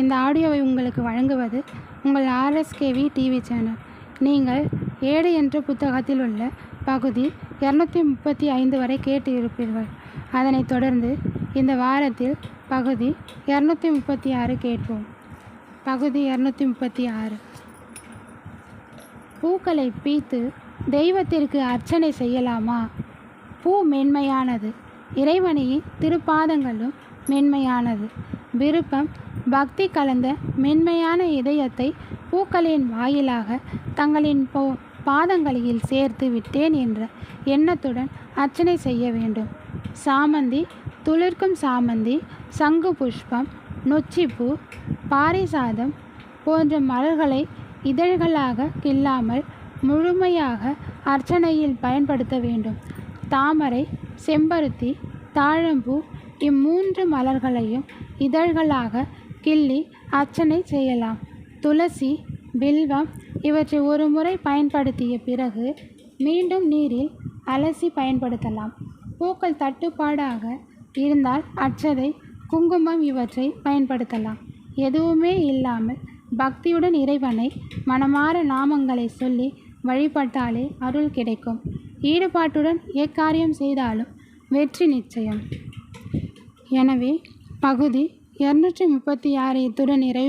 இந்த ஆடியோவை உங்களுக்கு வழங்குவது உங்கள் ஆர்எஸ்கேவி டிவி சேனல். நீங்கள் ஏடு என்ற புத்தகத்தில் உள்ள பகுதி இரநூத்தி முப்பத்தி ஐந்து வரை கேட்டு இருப்பீர்கள் அதனைத் தொடர்ந்து இந்த வாரத்தில் பகுதி இரநூத்தி முப்பத்தி ஆறு கேட்போம். பகுதி இரநூத்தி முப்பத்தி ஆறு பூக்களை பீத்து தெய்வத்திற்கு அர்ச்சனை செய்யலாமா? பூ மென்மையானது. இறைவனின் திருப்பாதங்களும் மென்மையானது. விருப்பம். பக்தி கலந்த மென்மையான இதயத்தை பூக்களின் வாயிலாக தங்களின் போ பாதங்களில் சேர்த்து விட்டேன் என்ற எண்ணத்துடன் அர்ச்சனை செய்ய வேண்டும். சாமந்தி துளிர்க்கும் சாமந்தி சங்கு புஷ்பம் நொச்சிப்பூ பாரிசாதம் போன்ற மலர்களை இதழ்களாக கில்லாமல் முழுமையாக அர்ச்சனையில் பயன்படுத்த வேண்டும். தாமரை செம்பருத்தி தாழம்பூ இம்மூன்று மலர்களையும் இதழ்களாக கிள்ளி அர்ச்சனை செய்யலாம். துளசி பில்வம் இவற்றை ஒரு முறை பயன்படுத்திய பிறகு மீண்டும் நீரில் அலசி பயன்படுத்தலாம். பூக்கள் தட்டுப்பாடாக இருந்தால் அச்சதை குங்குமம் இவற்றை பயன்படுத்தலாம். எதுவுமே இல்லாமல் பக்தியுடன் இறைவனை மனமாற நாமங்களை சொல்லி வழிபட்டாலே அருள் கிடைக்கும். ஈடுபாட்டுடன் எக்காரியம் செய்தாலும் வெற்றி நிச்சயம். எனவே பகுதி இரநூற்றி முப்பத்தி ஆறு இத்துடன் நிறைவு